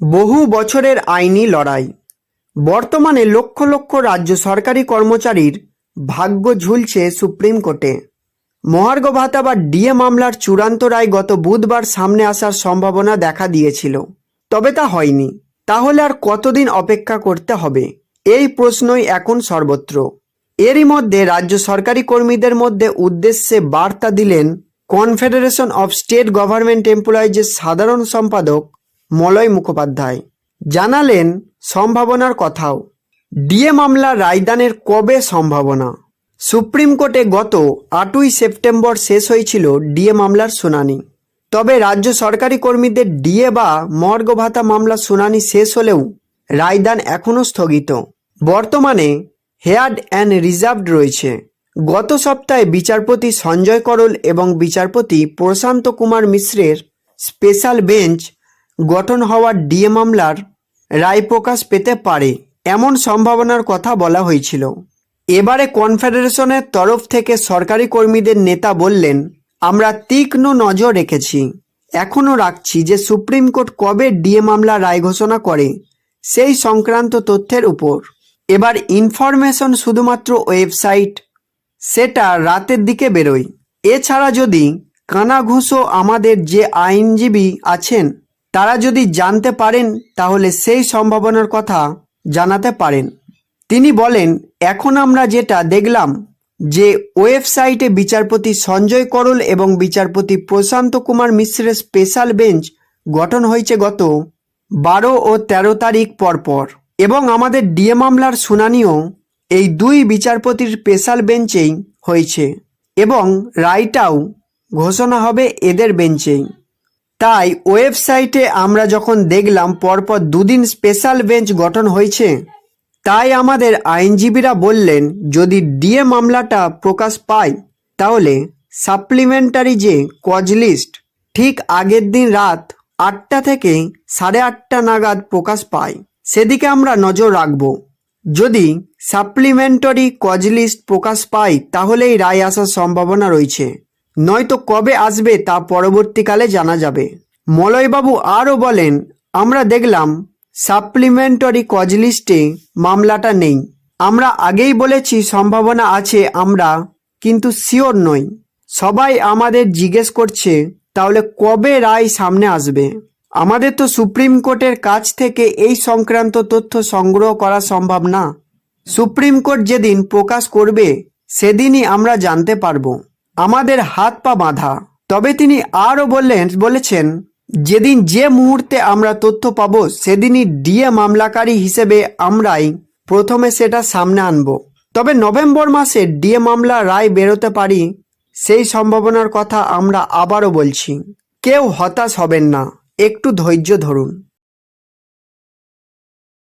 বহু বছরের আইনি লড়াই। বর্তমানে লক্ষ লক্ষ রাজ্য সরকারি কর্মচারীর ভাগ্য ঝুলছে সুপ্রিম কোর্টে। মহার্ঘ ভাতা বা ডিএ মামলার চূড়ান্ত রায় গত বুধবার সামনে আসার সম্ভাবনা দেখা দিয়েছিল। তবে তা হয়নি। তাহলে আর কতদিন অপেক্ষা করতে হবে? এই প্রশ্নই এখন সর্বত্র। এরই মধ্যে রাজ্য সরকারি কর্মীদের মধ্যে উদ্দেশ্যে বার্তা দিলেন কনফেডারেশন অফ স্টেট গভর্নমেন্ট এমপ্লয়িজের সাধারণ সম্পাদক মলয় মুখোপাধ্যায়। জানালেন সম্ভাবনার কথাও। ডিএ মামলা রায়দানের কবে সম্ভাবনা? সুপ্রিম কোর্টে গত আটই সেপ্টেম্বর শেষ হয়েছিল ডিএ মামলার শুনানি। তবে রাজ্য সরকারি কর্মীদের ডিএ বা মর্গ ভাতা মামলা শুনানি শেষ হলেও রায়দান এখনও স্থগিত। বর্তমানে হেয়ার্ড অ্যান্ড রিজার্ভড রয়েছে। গত সপ্তাহে বিচারপতি সঞ্জয় করল এবং বিচারপতি প্রশান্ত কুমার মিশ্রের স্পেশাল বেঞ্চ গঠন হওয়ার ডিএ মামলার রায় প্রকাশ পেতে পারে, এমন সম্ভাবনার কথা বলা হয়েছিল। এবারে কনফেডারেশনের তরফ থেকে সরকারি কর্মীদের নেতা বললেন, আমরা তীক্ষ্ণ নজর রেখেছি। এখনও রাখছি যে সুপ্রিম কোর্ট কবে ডিএ মামলা রায় ঘোষণা করে, সেই সংক্রান্ত তথ্যের উপর। এবার ইনফরমেশন শুধুমাত্র ওয়েবসাইট, সেটা রাতের দিকে বেরোয়। এছাড়া যদি কানা ঘুষো আমাদের যে আইনজীবী আছেন তারা যদি জানতে পারেন, তাহলে সেই সম্ভাবনার কথা জানাতে পারেন। তিনি বলেন, এখন আমরা যেটা দেখলাম, যে ওয়েবসাইটে বিচারপতি সঞ্জয় করল এবং বিচারপতি প্রশান্ত কুমার মিশ্রের স্পেশাল বেঞ্চ গঠন হয়েছে গত বারো ও তেরো তারিখ পরপর। এবং আমাদের ডিএ মামলার শুনানিও এই দুই বিচারপতির স্পেশাল বেঞ্চেই হয়েছে এবং রায়টাও ঘোষণা হবে এদের বেঞ্চেই। তাই ওয়েবসাইটে আমরা যখন দেখলাম পরপর দুদিন স্পেশাল বেঞ্চ গঠন হয়েছে, তাই আমাদের আইনজীবীরা বললেন, যদি ডিএ মামলাটা প্রকাশ পায়, তাহলে সাপ্লিমেন্টারি যে কজ লিস্ট, ঠিক আগের দিন রাত আটটা থেকে সাড়ে আটটা নাগাদ প্রকাশ পায়। সেদিকে আমরা নজর রাখব। যদি সাপ্লিমেন্টারি কজ লিস্ট প্রকাশ পায়, তাহলেই রায় আসার সম্ভাবনা রয়েছে। নয়তো কবে আসবে তা পরবর্তীকালে জানা যাবে। মলয়বাবু আরও বলেন, আমরা দেখলাম সাপ্লিমেন্টারি কজ লিস্টে মামলাটা নেই। আমরা আগেই বলেছি সম্ভাবনা আছে আমরা, কিন্তু শিওর নই। সবাই আমাদের জিজ্ঞেস করছে, তাহলে কবে রায় সামনে আসবে? আমাদের তো সুপ্রিম কোর্টের কাছ থেকে এই সংক্রান্ত তথ্য সংগ্রহ করা সম্ভব না। সুপ্রিম কোর্ট যেদিন প্রকাশ করবে, সেদিনই আমরা জানতে পারব। আমাদের হাত পা বাঁধা। তবে তিনি আরও বললেন, বলেছেন, যেদিন যে মুহূর্তে আমরা তথ্য পাব, সেদিনই ডিএ মামলাকারী হিসেবে আমরাই প্রথমে সেটা সামনে আনব। তবে নভেম্বর মাসে ডিএ মামলা রায় বেরোতে পারি, সেই সম্ভাবনার কথা আমরা আবারও বলছি। কেউ হতাশ হবেন না। একটু ধৈর্য ধরুন।